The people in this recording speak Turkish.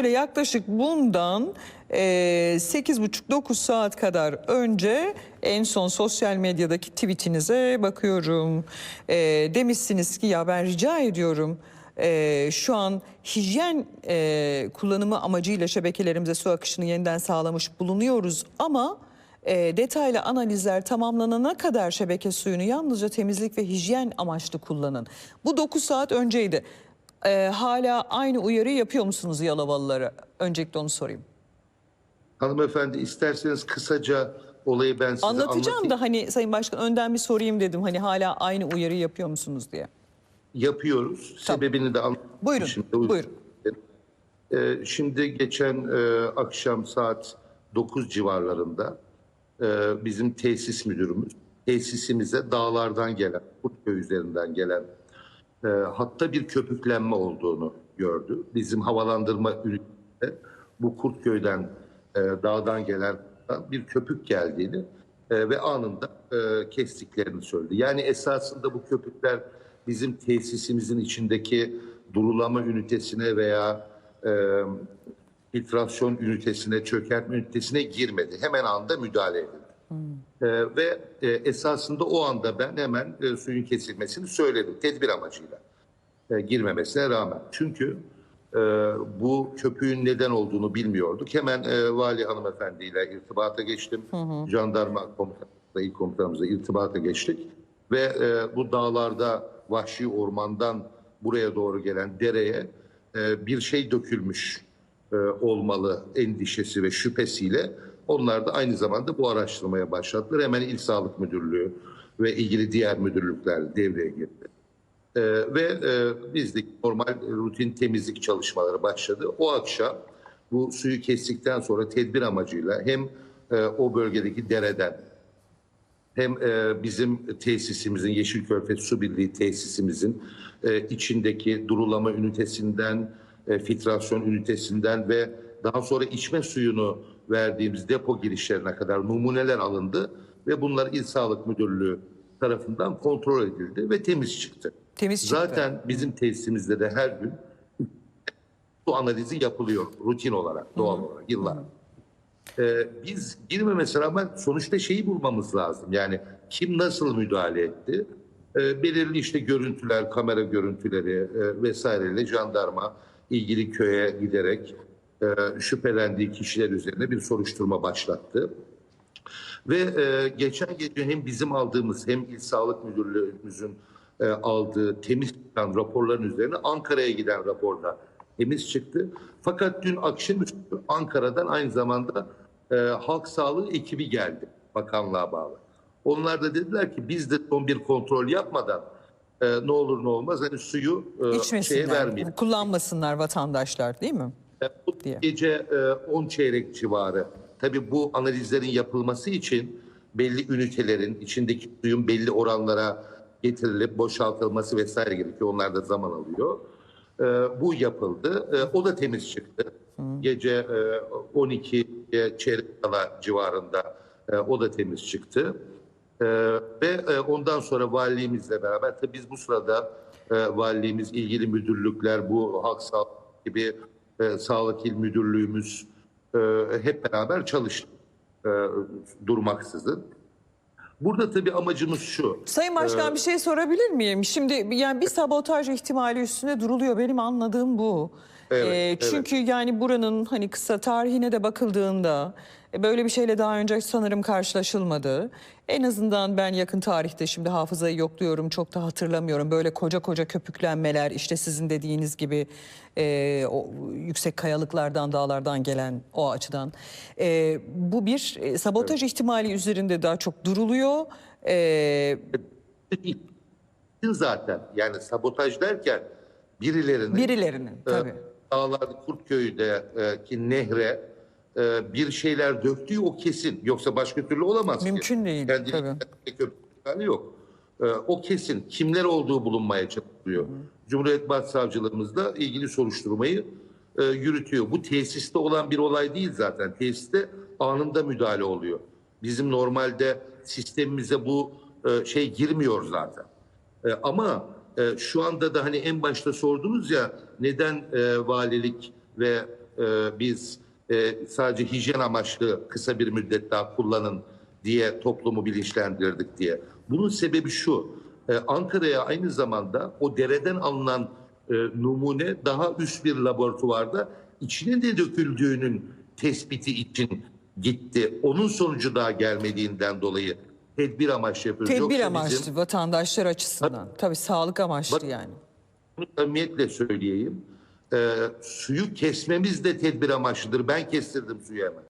Böyle yaklaşık bundan e, 8,5-9 saat kadar önce en son sosyal medyadaki tweetinize bakıyorum. E, demişsiniz ki ya ben rica ediyorum e, şu an hijyen e, kullanımı amacıyla şebekelerimize su akışını yeniden sağlamış bulunuyoruz ama e, detaylı analizler tamamlanana kadar şebeke suyunu yalnızca temizlik ve hijyen amaçlı kullanın. Bu 9 saat önceydi. E, hala aynı uyarıyı yapıyor musunuz Yalovalılara? Öncelikle onu sorayım. Hanımefendi isterseniz kısaca olayı ben size Anlatacağım anlatayım. da hani Sayın Başkan önden bir sorayım dedim. Hani hala aynı uyarıyı yapıyor musunuz diye. Yapıyoruz. Sebebini de anlatayım. Buyurun, Şimdi, buyurun. Ee, şimdi geçen e, akşam saat 9 civarlarında e, bizim tesis müdürümüz tesisimize dağlardan gelen, Kurtköy üzerinden gelen e, hatta bir köpüklenme olduğunu gördü. Bizim havalandırma ünitesinde bu Kurtköy'den e, dağdan gelen bir köpük geldiğini e, ve anında e, kestiklerini söyledi. Yani esasında bu köpükler bizim tesisimizin içindeki durulama ünitesine veya e, filtrasyon ünitesine, çökertme ünitesine girmedi. Hemen anda müdahale edildi. E, ve e, esasında o anda ben hemen e, suyun kesilmesini söyledim tedbir amacıyla e, girmemesine rağmen. Çünkü e, bu köpüğün neden olduğunu bilmiyorduk. Hemen e, vali hanımefendiyle irtibata geçtim. Jandarma komutanımızla, il komutanımızla irtibata geçtik. Ve e, bu dağlarda vahşi ormandan buraya doğru gelen dereye e, bir şey dökülmüş e, olmalı endişesi ve şüphesiyle onlar da aynı zamanda bu araştırmaya başladılar. Hemen İl Sağlık Müdürlüğü ve ilgili diğer müdürlükler devreye girdi. Ee, ve e, bizdeki normal rutin temizlik çalışmaları başladı. O akşam bu suyu kestikten sonra tedbir amacıyla hem e, o bölgedeki dereden hem e, bizim tesisimizin Yeşilkörfez Su Birliği tesisimizin e, içindeki durulama ünitesinden, e, filtrasyon ünitesinden ve daha sonra içme suyunu verdiğimiz depo girişlerine kadar numuneler alındı ve bunlar İl Sağlık Müdürlüğü tarafından kontrol edildi ve temiz çıktı. Temiz çıktı. Zaten bizim tesisimizde de her gün su analizi yapılıyor rutin olarak, doğal olarak yıllar. Ee, biz girmemesine rağmen sonuçta şeyi bulmamız lazım. Yani kim nasıl müdahale etti? Ee, belirli işte görüntüler, kamera görüntüleri e, vesaireyle jandarma ilgili köye giderek e, şüphelendiği kişiler üzerine bir soruşturma başlattı. Ve e, geçen gece hem bizim aldığımız hem İl Sağlık Müdürlüğümüzün e, aldığı temiz çıkan raporların üzerine Ankara'ya giden raporda temiz çıktı. Fakat dün akşamüstü Ankara'dan aynı zamanda e, Halk Sağlığı ekibi geldi bakanlığa bağlı. Onlar da dediler ki biz de son bir kontrol yapmadan e, ne olur ne olmaz hani suyu e, şeye vermeyelim. kullanmasınlar vatandaşlar değil mi? Bu diye. gece e, 10 çeyrek civarı. Tabii bu analizlerin yapılması için belli ünitelerin içindeki suyun belli oranlara getirilip boşaltılması vesaire gerekiyor. Onlar da zaman alıyor. E, bu yapıldı. E, o da temiz çıktı. Gece e, 12 çeyrek kala civarında e, o da temiz çıktı. E, ve e, ondan sonra valiliğimizle beraber tabii biz bu sırada e, valiliğimiz, ilgili müdürlükler, bu halk sağlığı gibi e, Sağlık İl Müdürlüğümüz e, hep beraber çalıştık e, durmaksızın. Burada tabii amacımız şu. Sayın Başkan bir şey sorabilir miyim? Şimdi yani bir sabotaj ihtimali üstüne duruluyor. Benim anladığım bu. Evet, Ee, evet. çünkü yani buranın hani kısa tarihine de bakıldığında e, böyle bir şeyle daha önce sanırım karşılaşılmadı. En azından ben yakın tarihte şimdi hafızayı yokluyorum çok da hatırlamıyorum. Böyle koca koca köpüklenmeler işte sizin dediğiniz gibi e, o yüksek kayalıklardan dağlardan gelen o açıdan. E, bu bir e, sabotaj ihtimali üzerinde daha çok duruluyor. E, Zaten yani sabotaj derken birilerinin birilerinin tabii. e, dağlarda Kurtköy'deki nehre e, bir şeyler döktüğü o kesin. Yoksa başka türlü olamaz ki. Mümkün değil, Kendi tabii. hali yok. E, o kesin. Kimler olduğu bulunmaya çalışılıyor. Cumhuriyet Başsavcılığımız da ilgili soruşturmayı e, yürütüyor. Bu tesiste olan bir olay değil zaten. Tesiste anında müdahale oluyor. Bizim normalde sistemimize bu e, şey girmiyor zaten. E, ama e, şu anda da hani en başta sordunuz ya neden e, valilik ve e, biz e, sadece hijyen amaçlı kısa bir müddet daha kullanın diye toplumu bilinçlendirdik diye. Bunun sebebi şu. e, Ankara'ya aynı zamanda o dereden alınan e, numune daha üst bir laboratuvarda içine ne döküldüğünün tespiti için gitti. Onun sonucu daha gelmediğinden dolayı tedbir amaçlı yapıyoruz. Tedbir Yoksa amaçlı bizim- vatandaşlar açısından. Tabii sağlık amaçlı yani. bunu samimiyetle söyleyeyim. Ee, suyu kesmemiz de tedbir amaçlıdır. Ben kestirdim suyu hemen.